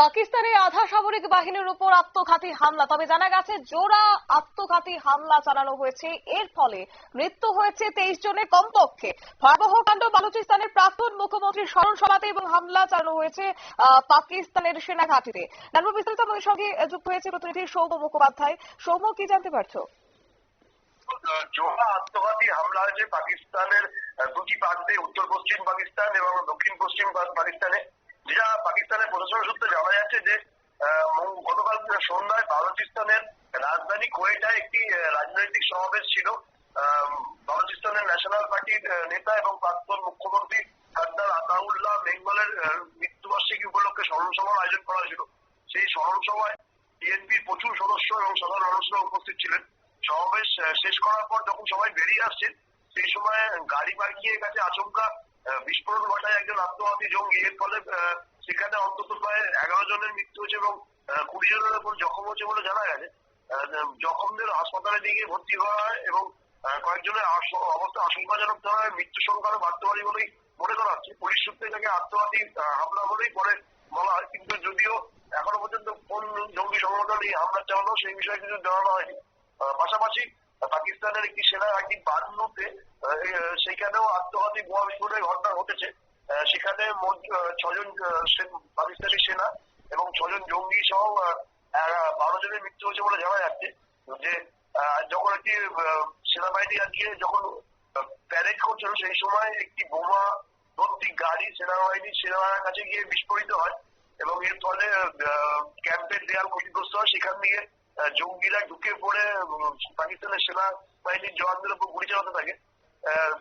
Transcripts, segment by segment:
পাকিস্তানের আধা সামরিক বাহিনীর উপর আত্মঘাতী হামলা। তবে জানা গেছে, জোড়া আত্মঘাতী হামলা চালানো হয়েছে। এর ফলে মৃত্যু হয়েছে তেইশ জনের কমপক্ষে। ভয়াবহ কাণ্ড বালুচিস্তানের প্রাক্তন মুখ্যমন্ত্রীর স্মরণ সভাতে এবং হামলা চালানো হয়েছে পাকিস্তানের সেনা ঘাঁটিতে জানব বিস্তারিত, আমাদের সঙ্গে যুক্ত হয়েছে প্রতিনিধি সৌম মুখোপাধ্যায়। সৌম কি জানতে পারছ? জোহা আত্মঘাতী হামলা হয়েছে পাকিস্তানের দুটি প্রান্তে, উত্তর পশ্চিম পাকিস্তান এবং দক্ষিণ পশ্চিম পাকিস্তানে। যেটা পাকিস্তানের প্রশাসন সূত্রে জানা যাচ্ছে যে গতকাল সন্ধ্যায় বালুচিস্তানের রাজধানী কোয়েটায় একটি রাজনৈতিক সমাবেশ ছিল। বালুচিস্তানের ন্যাশনাল পার্টির নেতা এবং প্রাক্তন মুখ্যমন্ত্রী সর্দার আতাউল্লাহ বেঙ্গলের মৃত্যুবার্ষিকী উপলক্ষে স্মরণ সভার আয়োজন করা ছিল সেই স্মরণ সভায় বিএনপির প্রচুর সদস্য এবং সাধারণ মানুষরা উপস্থিত ছিলেন। সমাবেশ শেষ করার পর যখন সবাই বেরিয়ে আসছেন, সেই সময় গাড়ি পার্কিংয়ের কাছে আচমকা বিস্ফোরণ ঘটায় একজন আত্মঘাতী জঙ্গি। এর ফলে সেখানে অন্তত প্রায় এগারো জনের মৃত্যু হয়েছে এবং কুড়ি জনের উপর জখম হয়েছে বলে জানা গেছে। জখমদের হাসপাতালে নিয়ে গিয়ে ভর্তি করা হয় এবং কয়েকজনের অবস্থা আশঙ্কাজনক ধরনের মৃত্যু সংখ্যা বাড়তে পারে বলেই মনে করা হচ্ছে। পুলিশ সূত্রে তাকে আত্মঘাতী হামলা বলেই পরে বলা হয়। কিন্তু যদিও এখনও পর্যন্ত কোন জঙ্গি সংগঠন এই হামলা চালানো, সেই বিষয়ে কিছু জানানো হয়নি। পাশাপাশি পাকিস্তানের একটি সেনা ঘাঁটি বান্নুতে সেখানেও আত্মঘাতী বোমা বিস্ফোরণের ঘটনা ঘটেছে। সেখানে ছজন পাকিস্তানি সেনা এবং ছজন জঙ্গি সহ বারো জনের মৃত্যু হয়েছে বলে জানা যাচ্ছে। যে যখন একটি সেনাবাহিনী আজকে যখন প্যারেড করছিল, সেই সময় একটি বোমা ভর্তি গাড়ি সেনাবাহিনী, সেনাবাহিনীর কাছে গিয়ে বিস্ফোরিত হয় এবং এর ফলে ক্যাম্পের দেয়াল ক্ষতিগ্রস্ত হয়। সেখান থেকে জঙ্গিরা ঢুকে পড়ে পাকিস্তানের সেনা বাহিনীর জওয়ানদের উপর গুলি চালাতে থাকে।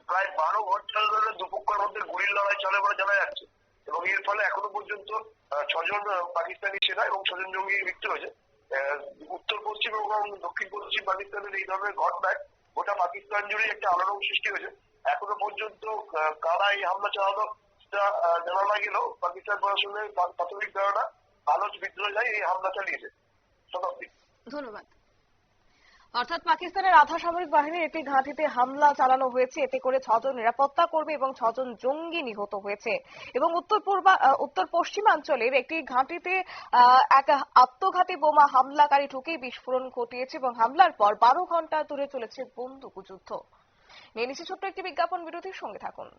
প্রায় বারো ঘণ্টা ধরে দুপক্ষের মধ্যে গুলির লড়াই চলে বলে জানা যাচ্ছে। এবং এর ফলে এখনও পর্যন্ত ছজন পাকিস্তানি সেনা এবং ছজন জঙ্গির মৃত্যু হয়েছে। উত্তর, পশ্চিম এবং দক্ষিণ, পশ্চিম পাকিস্তানের এই ধরনের ঘটনায় গোটা পাকিস্তান জুড়ে একটা আলোড়ন সৃষ্টি হয়েছে। এখনও পর্যন্ত কারা এই হামলা চালালো সেটা জানা না গেলেও পাকিস্তান প্রশাসনের প্রাথমিক ধারণা ভালো বিদ্রোহীরাই এই হামলা চালিয়েছে। শতাব্দী। ধন্যবাদ। অর্থাৎ পাকিস্তানের আধা সামরিক বাহিনীর একটি ঘাঁটিতে হামলা চালানো হয়েছে। এতে করে ছজন নিরাপত্তা কর্মী এবং ছজন জঙ্গি নিহত হয়েছে এবং উত্তর পূর্বা উত্তর পশ্চিমাঞ্চলের একটি ঘাঁটিতে এক আত্মঘাতী বোমা হামলাকারী ঢুকে বিস্ফোরণ ঘটিয়েছে এবং হামলার পর বারো ঘণ্টা ধরে চলেছে বন্দুকযুদ্ধ। নিয়ে নিচ্ছে ছোট্ট একটি বিজ্ঞাপন, বিরতির সঙ্গে থাকুন।